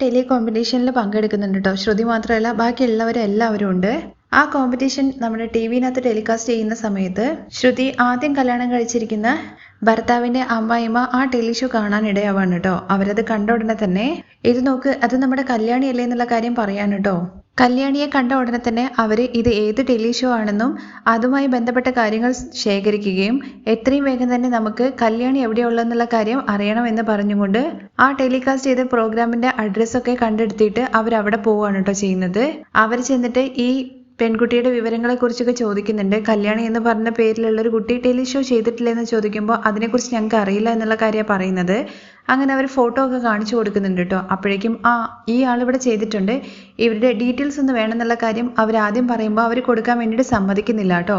Tele കോമ്പറ്റീഷനിൽ പങ്കെടുക്കുന്നുണ്ട് കേട്ടോ ശ്രുതി മാത്രമല്ല ബാക്കിയുള്ളവരും എല്ലാവരും ഉണ്ട്. ആ കോമ്പറ്റീഷൻ നമ്മുടെ ടി വിനകത്ത് ടെലികാസ്റ്റ് ചെയ്യുന്ന സമയത്ത് ശ്രുതി ആദ്യം കല്യാണം കഴിച്ചിരിക്കുന്ന ഭർത്താവിന്റെ അമ്മായിമ്മ ആ ടെലി ഷോ കാണാൻ ഇടയാവാണ് കേട്ടോ അവരത് കണ്ട ഉടനെ തന്നെ ഇത് നോക്ക് അത് നമ്മുടെ കല്യാണി അല്ലേ എന്നുള്ള കാര്യം പറയാൻ കേട്ടോ കല്യാണിയെ കണ്ട ഉടനെ തന്നെ അവർ ഇത് ഏത് ടെലി ഷോ ആണെന്നും അതുമായി ബന്ധപ്പെട്ട കാര്യങ്ങൾ ശേഖരിക്കുകയും എത്രയും വേഗം തന്നെ നമുക്ക് കല്യാണി എവിടെയുള്ളതെന്നുള്ള കാര്യം അറിയണമെന്ന് പറഞ്ഞുകൊണ്ട് ആ ടെലികാസ്റ്റ് ചെയ്ത പ്രോഗ്രാമിന്റെ അഡ്രസ്സൊക്കെ കണ്ടെടുത്തിട്ട് അവർ അവിടെ പോവുകയാണ് കേട്ടോ ചെയ്യുന്നത്. അവർ ചെന്നിട്ട് ഈ പെൺകുട്ടിയുടെ വിവരങ്ങളെ കുറിച്ചൊക്കെ ചോദിക്കുന്നുണ്ട്. കല്യാണി എന്ന് പറഞ്ഞ പേരിലുള്ള ഒരു കുട്ടി ടെലി ഷോ ചെയ്തിട്ടില്ലെന്ന് ചോദിക്കുമ്പോൾ അതിനെക്കുറിച്ച് ഞങ്ങൾക്ക് അറിയില്ല എന്നുള്ള കാര്യമാണ് പറയുന്നത്. അങ്ങനെ അവർ ഫോട്ടോ ഒക്കെ കാണിച്ചു കൊടുക്കുന്നുണ്ട് കേട്ടോ അപ്പോഴേക്കും ആ ഈ ആളിവിടെ ചെയ്തിട്ടുണ്ട്. ഇവരുടെ ഡീറ്റെയിൽസ് ഒന്ന് വേണമെന്നുള്ള കാര്യം അവർ ആദ്യം പറയുമ്പോൾ അവർ കൊടുക്കാൻ വേണ്ടിയിട്ട് സമ്മതിക്കുന്നില്ല കേട്ടോ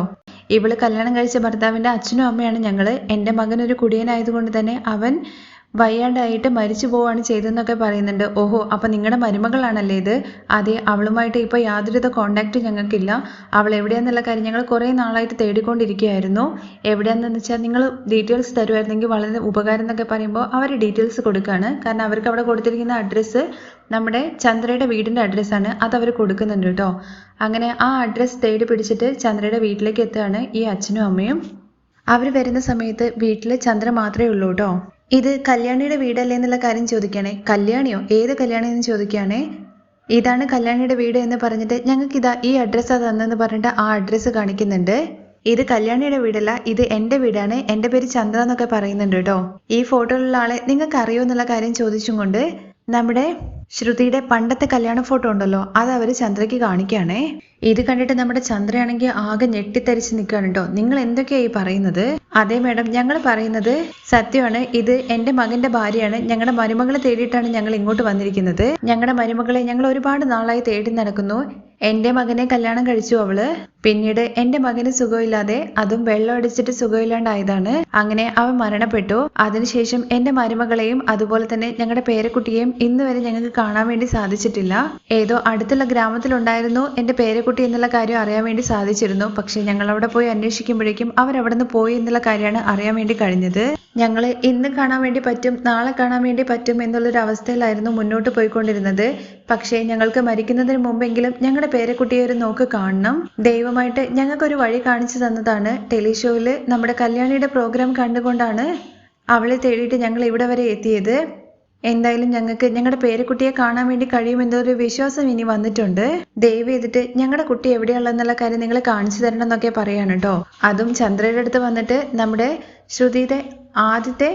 ഇവൾ കല്യാണം കഴിച്ച ഭർത്താവിന്റെ അച്ഛനും അമ്മയാണ് ഞങ്ങൾ എന്റെ മകൻ ഒരു കുടിയനായതുകൊണ്ട് തന്നെ അവൻ വയ്യാണ്ടായിട്ട് മരിച്ചു പോവാണ് ചെയ്തതെന്നൊക്കെ പറയുന്നുണ്ട്. ഓഹോ അപ്പം നിങ്ങളുടെ മരുമകളാണല്ലേ ഇത്? അതെ അവളുമായിട്ട് ഇപ്പോൾ യാതൊരുവിധ കോണ്ടാക്റ്റും ഞങ്ങൾക്കില്ല. അവൾ എവിടെയാണെന്നുള്ള കാര്യം ഞങ്ങൾ കുറേ നാളായിട്ട് തേടിക്കൊണ്ടിരിക്കുകയായിരുന്നു. എവിടെയാണെന്ന് വെച്ചാൽ നിങ്ങൾ ഡീറ്റെയിൽസ് തരുമായിരുന്നെങ്കിൽ വളരെ ഉപകാരം എന്നൊക്കെ പറയുമ്പോൾ അവർ ഡീറ്റെയിൽസ് കൊടുക്കുകയാണ് കാരണം അവർക്ക് അവിടെ കൊടുത്തിരിക്കുന്ന അഡ്രസ്സ് നമ്മുടെ ചന്ദ്രയുടെ വീടിന്റെ അഡ്രസ്സാണ് അത് അവർ കൊടുക്കുന്നുണ്ട് കേട്ടോ. അങ്ങനെ ആ അഡ്രസ്സ് തേടി പിടിച്ചിട്ട് ചന്ദ്രയുടെ വീട്ടിലേക്ക് എത്തുകയാണ് ഈ അച്ഛനും അമ്മയും. അവർ വരുന്ന സമയത്ത് വീട്ടിൽ ചന്ദ്ര മാത്രമേ ഉള്ളൂ കേട്ടോ. ഇത് കല്യാണിയുടെ വീടല്ലേ എന്നുള്ള കാര്യം ചോദിക്കുകയാണേ. കല്യാണിയോ? ഏത് കല്യാണി എന്ന് ചോദിക്കുകയാണേ. ഇതാണ് കല്യാണിയുടെ വീട് എന്ന് പറഞ്ഞിട്ട് ഞങ്ങൾക്ക് ഇതാ ഈ അഡ്രസ്സ് തന്നെന്ന് പറഞ്ഞിട്ട് ആ അഡ്രസ്സ് കാണിക്കുന്നുണ്ട്. ഇത് കല്യാണിയുടെ വീടല്ല ഇത് എന്റെ വീടാണ്. എന്റെ പേര് ചന്ദ്ര എന്നൊക്കെ പറയുന്നുണ്ട് കേട്ടോ. ഈ ഫോട്ടോയിലുള്ള ആളെ നിങ്ങൾക്ക് അറിയോ എന്നുള്ള കാര്യം ചോദിച്ചും കൊണ്ട് നമ്മുടെ ശ്രുതിയുടെ പണ്ടത്തെ കല്യാണ ഫോട്ടോ ഉണ്ടല്ലോ അത് അവർ ചന്ദ്രയ്ക്ക് കാണിക്കുകയാണേ. ഇത് കണ്ടിട്ട് നമ്മുടെ ചന്ദ്രയാണെങ്കിൽ ആകെ ഞെട്ടിത്തരിച്ച് നിൽക്കുകയാണ് കേട്ടോ. നിങ്ങൾ എന്തൊക്കെയായി പറയുന്നത്? അതെ മാഡം ഞങ്ങൾ പറയുന്നത് സത്യമാണ്. ഇത് എന്റെ മകന്റെ ഭാര്യയാണ്. ഞങ്ങളുടെ മരുമകളെ തേടിയിട്ടാണ് ഞങ്ങൾ ഇങ്ങോട്ട് വന്നിരിക്കുന്നത്. ഞങ്ങളുടെ മരുമകളെ ഞങ്ങൾ ഒരുപാട് നാളായി തേടി നടക്കുന്നു. എന്റെ മകനെ കല്യാണം കഴിച്ചു അവൾ. പിന്നീട് എന്റെ മകന് സുഖമില്ലാതെ അതും വെള്ളം അടിച്ചിട്ട് സുഖമില്ലാണ്ടായതാണ്. അങ്ങനെ അവൻ മരണപ്പെട്ടു. അതിനുശേഷം എന്റെ മരുമകളെയും അതുപോലെ തന്നെ ഞങ്ങളുടെ പേരക്കുട്ടിയെയും ഇന്നുവരെ ഞങ്ങൾക്ക് കാണാൻ വേണ്ടി സാധിച്ചിട്ടില്ല. ഏതോ അടുത്തുള്ള ഗ്രാമത്തിലുണ്ടായിരുന്നു എന്റെ പേരക്കുട്ടി എന്നുള്ള കാര്യം അറിയാൻ വേണ്ടി സാധിച്ചിരുന്നു. പക്ഷെ ഞങ്ങൾ അവിടെ പോയി അന്വേഷിക്കുമ്പോഴേക്കും അവരവിടെ നിന്ന് പോയി എന്നുള്ള കാര്യമാണ് അറിയാൻ വേണ്ടി കഴിഞ്ഞത്. ഞങ്ങൾ ഇന്ന് കാണാൻ വേണ്ടി പറ്റും നാളെ കാണാൻ വേണ്ടി പറ്റും എന്നുള്ളൊരു അവസ്ഥയിലായിരുന്നു മുന്നോട്ട് പോയിക്കൊണ്ടിരുന്നത്. പക്ഷേ ഞങ്ങൾക്ക് മരിക്കുന്നതിന് മുമ്പെങ്കിലും ഞങ്ങളുടെ പേരക്കുട്ടിയെ ഒരു നോക്ക് കാണണം. ദൈവമായിട്ട് ഞങ്ങൾക്കൊരു വഴി കാണിച്ചു തന്നതാണ്. ടെലിഷോയിൽ നമ്മുടെ കല്യാണിയുടെ പ്രോഗ്രാം കണ്ടുകൊണ്ടാണ് അവളെ തേടിയിട്ട് ഞങ്ങൾ ഇവിടെ വരെ എത്തിയത്. എന്തായാലും ഞങ്ങൾക്ക് ഞങ്ങളുടെ പേരക്കുട്ടിയെ കാണാൻ വേണ്ടി കഴിയുമെന്നൊരു വിശ്വാസം ഇനി വന്നിട്ടുണ്ട്. ദയവ് ചെയ്തിട്ട് ഞങ്ങളുടെ കുട്ടി എവിടെയുള്ളതെന്നുള്ള കാര്യം നിങ്ങൾ കാണിച്ചു തരണം എന്നൊക്കെ പറയാണ് കേട്ടോ അതും ചന്ദ്രയുടെ അടുത്ത് വന്നിട്ട് നമ്മുടെ ശ്രുതിയുടെ ആദ്യത്തെ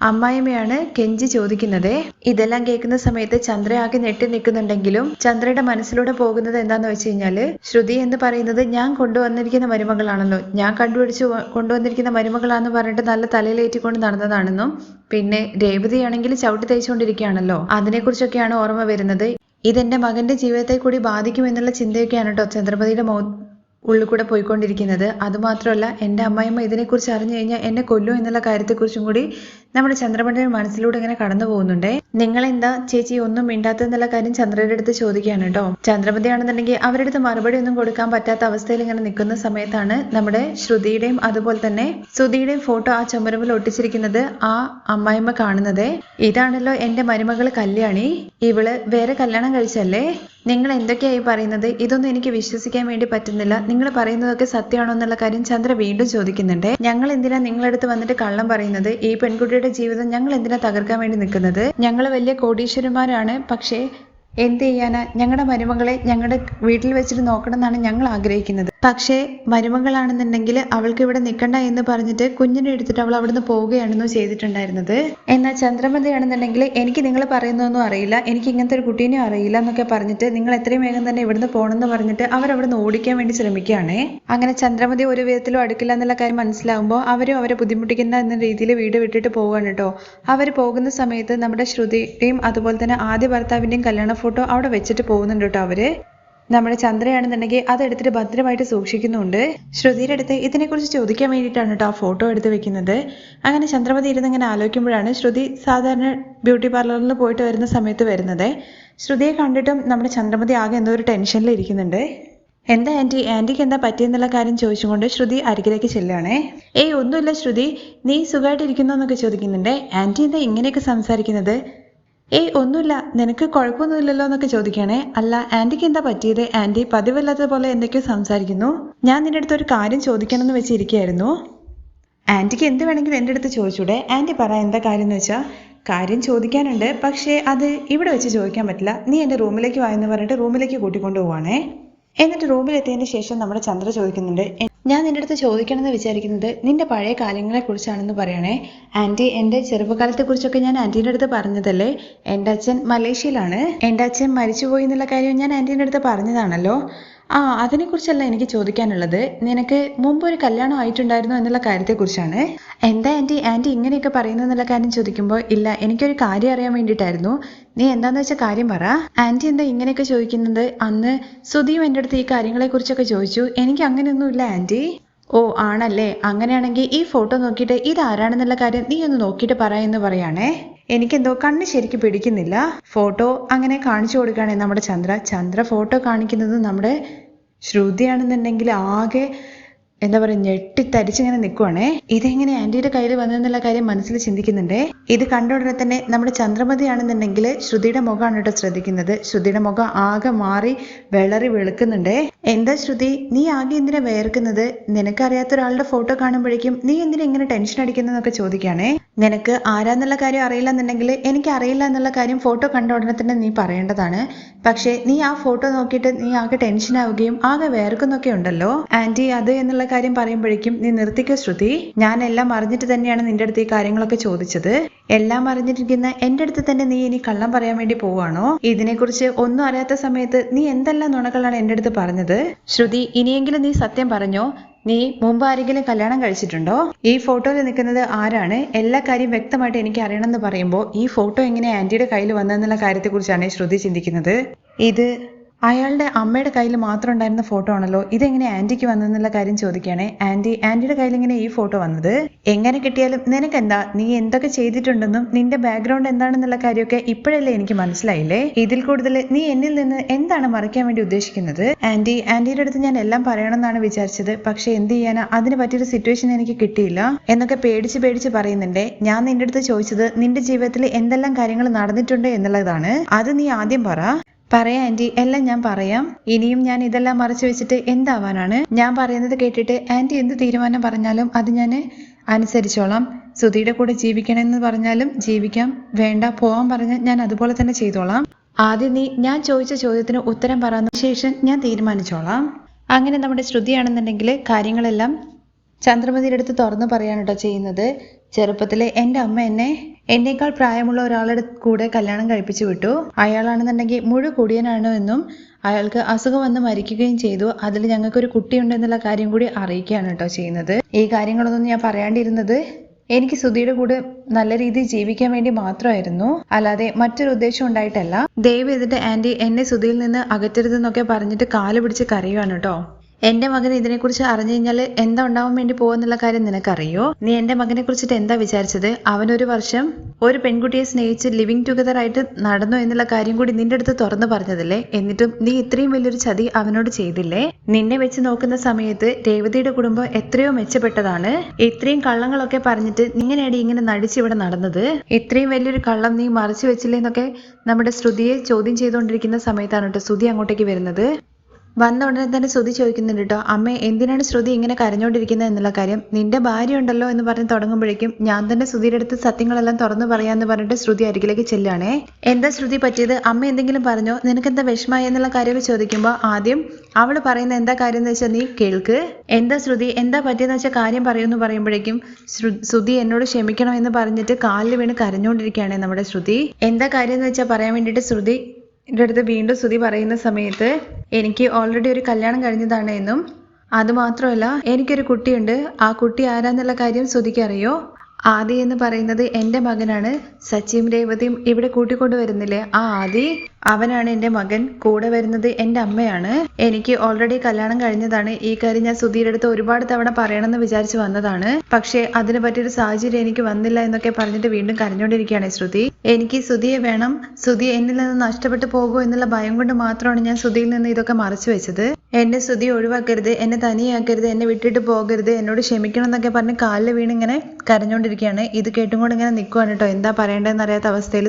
അമ്മായിമ്മയാണ് കെഞ്ചി ചോദിക്കുന്നത്. ഇതെല്ലാം കേൾക്കുന്ന സമയത്ത് ചന്ദ്ര ആകെ നെട്ടി നിൽക്കുന്നുണ്ടെങ്കിലും ചന്ദ്രയുടെ മനസ്സിലൂടെ പോകുന്നത് എന്താന്ന് വെച്ച് കഴിഞ്ഞാൽ ശ്രുതി എന്ന് പറയുന്നത് ഞാൻ കൊണ്ടുവന്നിരിക്കുന്ന മരുമകളാണല്ലോ ഞാൻ കണ്ടുപിടിച്ച് കൊണ്ടുവന്നിരിക്കുന്ന മരുമകളാന്ന് പറഞ്ഞിട്ട് നല്ല തലയിലേറ്റിക്കൊണ്ട് നടന്നതാണെന്നും പിന്നെ രേവതിയാണെങ്കിൽ ചവിട്ടി തേച്ചുകൊണ്ടിരിക്കുകയാണല്ലോ. അതിനെക്കുറിച്ചൊക്കെയാണ് ഓർമ്മ വരുന്നത്. ഇതെന്റെ മകന്റെ ജീവിതത്തെ കൂടി ബാധിക്കുമെന്നുള്ള ചിന്തയൊക്കെയാണ് കേട്ടോ ചന്ദ്രപതിയുടെ മൗ ഉള്ളിൽ കൂടെ പോയിക്കൊണ്ടിരിക്കുന്നത്. അതുമാത്രമല്ല എന്റെ അമ്മായിമ്മ ഇതിനെക്കുറിച്ച് അറിഞ്ഞു കഴിഞ്ഞാൽ എന്നെ കൊല്ലും എന്നുള്ള കാര്യത്തെക്കുറിച്ചും കൂടി നമ്മുടെ ചന്ദ്രപണ്ഡിതൻ മനസ്സിലൂടെ ഇങ്ങനെ കടന്നു പോകുന്നുണ്ട്. നിങ്ങൾ എന്താ ചേച്ചി ഒന്നും മിണ്ടാത്തെന്നുള്ള കാര്യം ചന്ദ്രയുടെ അടുത്ത് ചോദിക്കുകയാണ് കേട്ടോ. ചന്ദ്രപതി ആണെന്നുണ്ടെങ്കിൽ അവരുടെ അടുത്ത് മറുപടി ഒന്നും കൊടുക്കാൻ പറ്റാത്ത അവസ്ഥയിൽ ഇങ്ങനെ നിൽക്കുന്ന സമയത്താണ് നമ്മുടെ ശ്രുതിയുടെയും അതുപോലെ തന്നെ ശ്രുതിയുടെയും ഫോട്ടോ ആ ചുമരുമ്പിൽ ഒട്ടിച്ചിരിക്കുന്നത് ആ അമ്മായിമ്മ കാണുന്നത്. ഇതാണല്ലോ എന്റെ മരുമകൾ കല്യാണി. ഇവൾ വേറെ കല്യാണം കഴിച്ചല്ലേ? നിങ്ങൾ എന്തൊക്കെയായി പറയുന്നത്? ഇതൊന്നും എനിക്ക് വിശ്വസിക്കാൻ വേണ്ടി പറ്റുന്നില്ല. നിങ്ങൾ പറയുന്നതൊക്കെ സത്യമാണോ എന്നുള്ള കാര്യം ചന്ദ്ര വീണ്ടും ചോദിക്കുന്നുണ്ട്. ഞങ്ങൾ എന്തിനാ നിങ്ങളടുത്ത് വന്നിട്ട് കള്ളം പറയുന്നത്? ഈ പെൺകുട്ടിയുടെ ജീവിതം ഞങ്ങൾ എന്തിനാ തകർക്കാൻ വേണ്ടി നിൽക്കുന്നത്? ഞങ്ങൾ വലിയ കോടീശ്വരന്മാരാണ്. പക്ഷേ എന്ത് ചെയ്യാനാ? ഞങ്ങളുടെ മരുമകളെ ഞങ്ങളുടെ വീട്ടിൽ വെച്ചിട്ട് നോക്കണം എന്നാണ് ഞങ്ങൾ ആഗ്രഹിക്കുന്നത്. പക്ഷേ മരുമകളാണെന്നുണ്ടെങ്കിൽ അവൾക്ക് ഇവിടെ നിൽക്കണ്ട എന്ന് പറഞ്ഞിട്ട് കുഞ്ഞിനെ എടുത്തിട്ട് അവൾ അവിടുന്ന് പോവുകയാണെന്നോ ചെയ്തിട്ടുണ്ടായിരുന്നത്. എന്നാൽ ചന്ദ്രമതിയാണെന്നുണ്ടെങ്കിൽ എനിക്ക് നിങ്ങൾ പറയുന്നതൊന്നും അറിയില്ല എനിക്ക് ഇങ്ങനത്തെ ഒരു കുട്ടീനെ അറിയില്ല എന്നൊക്കെ പറഞ്ഞിട്ട് നിങ്ങൾ എത്രയും വേഗം തന്നെ ഇവിടുന്ന് പോകണമെന്ന് പറഞ്ഞിട്ട് അവർ അവിടുന്ന് ഓടിക്കാൻ വേണ്ടി ശ്രമിക്കുകയാണേ. അങ്ങനെ ചന്ദ്രമതി ഒരു വിധത്തിലും അടുക്കില്ല എന്നുള്ള കാര്യം മനസ്സിലാവുമ്പോൾ അവരും അവരെ ബുദ്ധിമുട്ടിക്കുന്ന എന്ന രീതിയിൽ വീട് വിട്ടിട്ട് പോവുകയാണ് കേട്ടോ. അവർ പോകുന്ന സമയത്ത് നമ്മുടെ ശ്രുതിയുടെയും അതുപോലെ തന്നെ ആദ്യ ഭർത്താവിന്റെയും കല്യാണ ഫോട്ടോ അവിടെ വെച്ചിട്ട് പോകുന്നുണ്ട് കേട്ടോ അവർ. നമ്മുടെ ചന്ദ്രയാണെന്നുണ്ടെങ്കിൽ അതെടുത്തിട്ട് ഭദ്രമായിട്ട് സൂക്ഷിക്കുന്നുണ്ട്. ശ്രുതിയുടെ അടുത്ത് ഇതിനെക്കുറിച്ച് ചോദിക്കാൻ വേണ്ടിയിട്ടാണ് കേട്ടോ ആ ഫോട്ടോ എടുത്ത് വെക്കുന്നത്. അങ്ങനെ ചന്ദ്രമതി ഇരുന്ന് ഇങ്ങനെ ആലോചിക്കുമ്പോഴാണ് ശ്രുതി സാധാരണ ബ്യൂട്ടി പാർലറിൽ പോയിട്ട് വരുന്ന സമയത്ത് വരുന്നത്. ശ്രുതിയെ കണ്ടിട്ടും നമ്മുടെ ചന്ദ്രമതി ആകെ എന്തോ ഒരു ടെൻഷനിൽ ഇരിക്കുന്നുണ്ട്. എന്താ ആന്റി ആന്റിക്ക് എന്താ പറ്റിയെന്നുള്ള കാര്യം ചോദിച്ചുകൊണ്ട് ശ്രുതി അരികിലേക്ക് ചെല്ലുകയാണേ. ഏയ് ഒന്നുമില്ല ശ്രുതി. നീ സുഖമായിട്ടിരിക്കുന്നു എന്നൊക്കെ ചോദിക്കുന്നുണ്ട്. ആന്റി എന്താ ഇങ്ങനെയൊക്കെ സംസാരിക്കുന്നത്? ഏയ് ഒന്നുമില്ല. നിനക്ക് കുഴപ്പമൊന്നുമില്ലല്ലോ എന്നൊക്കെ ചോദിക്കണേ അല്ല ആന്റിക്ക് എന്താ പറ്റിയത്? ആന്റി പതിവില്ലാത്ത പോലെ എന്തൊക്കെയോ സംസാരിക്കുന്നു. ഞാൻ നിന്റെ അടുത്ത് ഒരു കാര്യം ചോദിക്കണമെന്ന് വെച്ചിരിക്കുകയായിരുന്നു. ആന്റിക്ക് എന്ത് വേണമെങ്കിലും എന്റെ അടുത്ത് ചോദിച്ചൂടെ? ആന്റി പറ എന്താ കാര്യം എന്ന് വെച്ചാൽ കാര്യം ചോദിക്കാനുണ്ട് പക്ഷേ അത് ഇവിടെ വെച്ച് ചോദിക്കാൻ പറ്റില്ല. നീ എന്റെ റൂമിലേക്ക് വായെന്ന് എന്ന് പറഞ്ഞിട്ട് റൂമിലേക്ക് കൂട്ടിക്കൊണ്ടു പോവാണേ. എന്നിട്ട് റൂമിലെത്തിയതിന് ശേഷം നമ്മുടെ ചന്ദ്ര ചോദിക്കുന്നുണ്ട് "എ- ഞാൻ നിന്റെ അടുത്ത് ചോദിക്കണമെന്ന് വിചാരിക്കുന്നത് നിന്റെ പഴയ കാലങ്ങളെ കുറിച്ചാണെന്ന് പറയണേ. ആന്റി എന്റെ ചെറുപ്പകാലത്തെക്കുറിച്ചൊക്കെ ഞാൻ ആന്റീന്റെ അടുത്ത് പറഞ്ഞതല്ലേ? എന്റെ അച്ഛൻ മലേഷ്യയിലാണ്. എന്റെ അച്ഛൻ മരിച്ചുപോയി എന്നുള്ള കാര്യം ഞാൻ ആന്റീന്റെ അടുത്ത് പറഞ്ഞതാണല്ലോ. ആ അതിനെക്കുറിച്ചല്ല എനിക്ക് ചോദിക്കാനുള്ളത്. നിനക്ക് മുമ്പ് ഒരു കല്യാണം ആയിട്ടുണ്ടായിരുന്നു എന്നുള്ള കാര്യത്തെക്കുറിച്ചാണ്. എന്താ ആന്റി ആന്റി ഇങ്ങനെയൊക്കെ പറയുന്നതെന്നുള്ള കാര്യം ചോദിക്കുമ്പോൾ ഇല്ല എനിക്കൊരു കാര്യം അറിയാൻ വേണ്ടിയിട്ടായിരുന്നു. നീ എന്താന്ന് വെച്ച കാര്യം പറ. ആന്റി എന്താ ഇങ്ങനെയൊക്കെ ചോദിക്കുന്നത്? അന്ന് സുധീം എന്റെ അടുത്ത് ഈ കാര്യങ്ങളെക്കുറിച്ചൊക്കെ ചോദിച്ചു. എനിക്ക് അങ്ങനെയൊന്നുമില്ല ആന്റി ഓ ആണല്ലേ. അങ്ങനെയാണെങ്കിൽ ഈ ഫോട്ടോ നോക്കിയിട്ട് ഇത് ആരാണെന്നുള്ള കാര്യം നീ ഒന്ന് നോക്കിയിട്ട് പറയാമെന്ന് പറയാണേ. എനിക്കെന്തോ കണ്ണ് ശരിക്കും പിടിക്കുന്നില്ല. ഫോട്ടോ അങ്ങനെ കാണിച്ചു കൊടുക്കുകയാണെങ്കിൽ നമ്മുടെ ചന്ദ്ര. ചന്ദ്ര ഫോട്ടോ കാണിക്കുന്നത് നമ്മുടെ ശ്രുതിയാണെന്നുണ്ടെങ്കിൽ ആകെ എന്താ പറയുക ഞെട്ടിത്തരിച്ചിങ്ങനെ നിൽക്കുവാണേ ഇതെങ്ങനെ ആന്റിയുടെ കയ്യിൽ വന്നെന്നുള്ള കാര്യം മനസ്സിൽ ചിന്തിക്കുന്നുണ്ടേ? ഇത് കണ്ട ഉടനെ തന്നെ നമ്മുടെ ചന്ദ്രമതിയാണെന്നുണ്ടെങ്കിൽ ശ്രുതിയുടെ മുഖമാണ് കേട്ടോ ശ്രദ്ധിക്കുന്നത്. ശ്രുതിയുടെ മുഖം ആകെ മാറി വിളറി വെളുക്കുന്നുണ്ടേ. എന്താ ശ്രുതി നീ ആകെ എന്തിനാ വേർക്കുന്നത്? നിനക്കറിയാത്ത ഒരാളുടെ ഫോട്ടോ കാണുമ്പോഴേക്കും നീ എന്തിനാ ഇങ്ങനെ ടെൻഷൻ അടിക്കുന്നതെന്നൊക്കെ ചോദിക്കുകയാണേ. നിനക്ക് ആരാന്നുള്ള കാര്യം അറിയില്ല എന്നുണ്ടെങ്കിൽ എനിക്ക് അറിയില്ല എന്നുള്ള കാര്യം ഫോട്ടോ കണ്ട ഉടനെ തന്നെ നീ പറയേണ്ടതാണ്. പക്ഷേ നീ ആ ഫോട്ടോ നോക്കിയിട്ട് നീ ആകെ ടെൻഷൻ ആവുകയും ആകെ വേർക്കുന്നൊക്കെ ഉണ്ടല്ലോ. ആന്റി അത് എന്നുള്ള കാര്യം പറയുമ്പോഴേക്കും നീ നിർത്തിക്കോ ശ്രുതി. ഞാൻ എല്ലാം അറിഞ്ഞിട്ട് തന്നെയാണ് നിന്റെ അടുത്ത് ഈ കാര്യങ്ങളൊക്കെ ചോദിച്ചത്. എല്ലാം അറിഞ്ഞിരിക്കുന്ന എന്റെ അടുത്ത് തന്നെ നീ ഇനി കള്ളം പറയാൻ വേണ്ടി പോവാണോ ഇതിനെക്കുറിച്ച് ഒന്നും അറിയാത്ത സമയത്ത് നീ എന്തെല്ലാം നുണകളാണ് എന്റെ അടുത്ത് പറഞ്ഞത്? ശ്രുതി ഇനിയെങ്കിലും നീ സത്യം പറഞ്ഞോ? നീ മുമ്പ് ആരെങ്കിലും കല്യാണം കഴിച്ചിട്ടുണ്ടോ? ഈ ഫോട്ടോയിൽ നിൽക്കുന്നത് ആരാണ്? എല്ലാ കാര്യം വ്യക്തമായിട്ട് എനിക്ക് അറിയണമെന്ന് പറയുമ്പോൾ ഈ ഫോട്ടോ എങ്ങനെ ആന്റിയുടെ കയ്യിൽ വന്നെന്നുള്ള കാര്യത്തെക്കുറിച്ചാണ് ശ്രുതി ചിന്തിക്കുന്നത്. ഇത് അയാളുടെ അമ്മയുടെ കയ്യിൽ മാത്രം ഉണ്ടായിരുന്ന ഫോട്ടോ ആണല്ലോ. ഇതെങ്ങനെ ആന്റിക്ക് വന്നെന്നുള്ള കാര്യം ചോദിക്കുകയാണെ. ആന്റി ആന്റിയുടെ കയ്യിൽ ഇങ്ങനെ ഈ ഫോട്ടോ വന്നത്? എങ്ങനെ കിട്ടിയാലും നിനക്കെന്താ? നീ എന്തൊക്കെ ചെയ്തിട്ടുണ്ടെന്നും നിന്റെ ബാക്ക്ഗ്രൗണ്ട് എന്താണെന്നുള്ള കാര്യമൊക്കെ ഇപ്പോഴല്ലേ എനിക്ക് മനസ്സിലായില്ലേ? ഇതിൽ കൂടുതൽ നീ എന്നിൽ നിന്ന് എന്താണ് മറിക്കാൻ വേണ്ടി ഉദ്ദേശിക്കുന്നത്? ആന്റി ആന്റിയുടെ അടുത്ത് ഞാൻ എല്ലാം പറയണമെന്നാണ് വിചാരിച്ചത്. പക്ഷെ എന്ത് ചെയ്യാനാ? അതിന് പറ്റിയൊരു സിറ്റുവേഷൻ എനിക്ക് കിട്ടിയില്ല. എന്നൊക്കെ പേടിച്ച് പേടിച്ച് പറയുന്നുണ്ടേ. ഞാൻ നിന്റെ അടുത്ത് ചോദിച്ചത് നിന്റെ ജീവിതത്തിൽ എന്തെല്ലാം കാര്യങ്ങൾ നടന്നിട്ടുണ്ട് എന്നുള്ളതാണ്. അത് നീ ആദ്യം പറ. പറയാം ആന്റി. എല്ലാം ഞാൻ പറയാം. ഇനിയും ഞാൻ ഇതെല്ലാം മറച്ചു വെച്ചിട്ട് എന്താവാനാണ്? ഞാൻ പറയുന്നത് കേട്ടിട്ട് ആന്റി എന്ത് തീരുമാനം പറഞ്ഞാലും അത് ഞാൻ അനുസരിച്ചോളാം. സുധിയുടെ കൂടെ ജീവിക്കണമെന്ന് പറഞ്ഞാലും ജീവിക്കാം. വേണ്ട പോവാൻ പറഞ്ഞാൽ ഞാൻ അതുപോലെ തന്നെ ചെയ്തോളാം. ആദ്യം നീ ഞാൻ ചോദിച്ച ചോദ്യത്തിന് ഉത്തരം പറയുന്ന ശേഷം ഞാൻ തീരുമാനിച്ചോളാം. അങ്ങനെ നമ്മുടെ ശ്രുതിയാണെന്നുണ്ടെങ്കിൽ കാര്യങ്ങളെല്ലാം ചന്ദ്രമതിയുടെ അടുത്ത് തുറന്നു കേട്ടോ ചെയ്യുന്നത്. ചെറുപ്പത്തിലെ എന്റെ അമ്മ എന്നെ എന്നേക്കാൾ പ്രായമുള്ള ഒരാളുടെ കൂടെ കല്യാണം കഴിപ്പിച്ചു വിട്ടു. അയാളാണെന്നുണ്ടെങ്കിൽ മുഴു കുടിയനാണോ എന്നും അയാൾക്ക് അസുഖം വന്ന് മരിക്കുകയും ചെയ്തു. അതിൽ ഞങ്ങൾക്കൊരു കുട്ടിയുണ്ട് എന്നുള്ള കാര്യം കൂടി അറിയിക്കുകയാണ് കേട്ടോ ചെയ്യുന്നത്. ഈ കാര്യങ്ങളൊന്നും ഞാൻ പറയാണ്ടിരുന്നത് എനിക്ക് സുധിയുടെ കൂടെ നല്ല രീതിയിൽ ജീവിക്കാൻ വേണ്ടി മാത്രമായിരുന്നു. അല്ലാതെ മറ്റൊരു ഉദ്ദേശം ഉണ്ടായിട്ടല്ല. ദയവ് ചെയ്തിട്ട് ആന്റി എന്നെ സുധിയിൽ നിന്ന് അകറ്റരുതെന്നൊക്കെ പറഞ്ഞിട്ട് കാൽ പിടിച്ച് കരയുവാണ് കേട്ടോ. എന്റെ മകൻ ഇതിനെക്കുറിച്ച് അറിഞ്ഞു കഴിഞ്ഞാൽ എന്താ ഉണ്ടാവാൻ വേണ്ടി പോകുന്നുള്ള കാര്യം നിനക്കറിയോ? നീ എന്റെ മകനെ കുറിച്ചിട്ട് എന്താ വിചാരിച്ചത്? അവൻ ഒരു വർഷം ഒരു പെൺകുട്ടിയെ സ്നേഹിച്ച് ലിവിങ് ടുഗദർ ആയിട്ട് നടന്നു എന്നുള്ള കാര്യം കൂടി നിന്റെ അടുത്ത് തുറന്നു പറഞ്ഞതല്ലേ? എന്നിട്ടും നീ ഇത്രയും വലിയൊരു ചതി അവനോട് ചെയ്തില്ലേ? നിന്നെ വെച്ച് നോക്കുന്ന സമയത്ത് രേവതിയുടെ കുടുംബം എത്രയോ മെച്ചപ്പെട്ടതാണ്. ഇത്രയും കള്ളങ്ങളൊക്കെ പറഞ്ഞിട്ട് ഇങ്ങനെയാണ് ഇങ്ങനെ നടിച്ച് ഇവിടെ നടന്നത്? ഇത്രയും വലിയൊരു കള്ളം നീ മറച്ചു വെച്ചില്ലേ എന്നൊക്കെ നമ്മുടെ ശ്രുതിയെ ചോദ്യം ചെയ്തുകൊണ്ടിരിക്കുന്ന സമയത്താണ് കേട്ടോ ശ്രുതി അങ്ങോട്ടേക്ക് വരുന്നത്. വന്ന ഉടനെ തന്നെ ശ്രുതി ചോദിക്കുന്നുണ്ട് കേട്ടോ അമ്മ എന്തിനാണ് ശ്രുതി ഇങ്ങനെ കരഞ്ഞോണ്ടിരിക്കുന്നത് എന്നുള്ള കാര്യം? നിന്റെ ഭാര്യ ഉണ്ടല്ലോ എന്ന് പറഞ്ഞ് തുടങ്ങുമ്പോഴേക്കും ഞാൻ തന്നെ ശ്രുതിയുടെ അടുത്ത് സത്യങ്ങളെല്ലാം തുറന്നു പറയാന്ന് പറഞ്ഞിട്ട് ശ്രുതി അരികിലേക്ക് ചെല്ലുകയാണേ എന്താ ശ്രുതി പറ്റിയത്? അമ്മ എന്തെങ്കിലും പറഞ്ഞോ? നിനക്ക് എന്താ വിഷമായി എന്നുള്ള കാര്യമൊക്കെ ചോദിക്കുമ്പോൾ ആദ്യം അവൾ പറയുന്ന എന്താ കാര്യം എന്ന് വെച്ചാൽ നീ കേൾക്ക്. എന്താ ശ്രുതി? എന്താ പറ്റിയെന്ന് വെച്ചാൽ കാര്യം പറയുമെന്ന് പറയുമ്പോഴേക്കും ശ്രു- ശ്രുതി എന്നോട് ക്ഷമിക്കണം എന്ന് പറഞ്ഞിട്ട് കാലിൽ വീണ് കരഞ്ഞുകൊണ്ടിരിക്കുകയാണ് നമ്മുടെ ശ്രുതി. എന്താ കാര്യം എന്ന് വെച്ചാൽ പറയാൻ വേണ്ടിയിട്ട് ശ്രുതി എന്റെ അടുത്ത് വീണ്ടും സ്തുതി പറയുന്ന സമയത്ത് എനിക്ക് ഓൾറെഡി ഒരു കല്യാണം കഴിഞ്ഞതാണ് എന്നും അതുമാത്രമല്ല എനിക്കൊരു കുട്ടിയുണ്ട്. ആ കുട്ടി ആരാന്നുള്ള കാര്യം ശ്രുതിക്ക് അറിയോ? ആദി എന്ന് പറയുന്നത് എന്റെ മകനാണ്. സച്ചിയും രേവതിയും ഇവിടെ കൂട്ടിക്കൊണ്ടുവരുന്നില്ലേ? ആ ആദി? അവനാണ് എന്റെ മകൻ കൂടെ വരുന്നത് എന്റെ അമ്മയാണ്. എനിക്ക് ഓൾറെഡി കല്യാണം കഴിഞ്ഞതാണ്. ഈ കാര്യം ഞാൻ സുധീരുടെ അടുത്ത് ഒരുപാട് തവണ പറയണമെന്ന് വിചാരിച്ച് വന്നതാണ്. പക്ഷേ അതിന് പറ്റിയൊരു സാഹചര്യം എനിക്ക് വന്നില്ല എന്നൊക്കെ പറഞ്ഞിട്ട് വീണ്ടും കരഞ്ഞുകൊണ്ടിരിക്കുകയാണ് ശ്രുതി. എനിക്ക് സുധിയെ വേണം. സുധി എന്നിൽ നിന്ന് നഷ്ടപ്പെട്ടു പോകുമോ എന്നുള്ള ഭയം കൊണ്ട് മാത്രമാണ് ഞാൻ സുധിയിൽ നിന്ന് ഇതൊക്കെ മറച്ചു വെച്ചത്. എന്നെ സുധി ഒഴിവാക്കരുത് എന്നെ തനിയാക്കരുത് എന്നെ വിട്ടിട്ട് പോകരുത് എന്നോട് ക്ഷമിക്കണം എന്നൊക്കെ പറഞ്ഞ് കാലിൽ വീണിങ്ങനെ കരഞ്ഞുകൊണ്ടിരിക്കുകയാണ്. ഇത് കേട്ടും കൊണ്ട് ഇങ്ങനെ നിൽക്കുവാണ് കേട്ടോ. എന്താ പറയേണ്ടതെന്ന് അറിയാത്ത അവസ്ഥയിൽ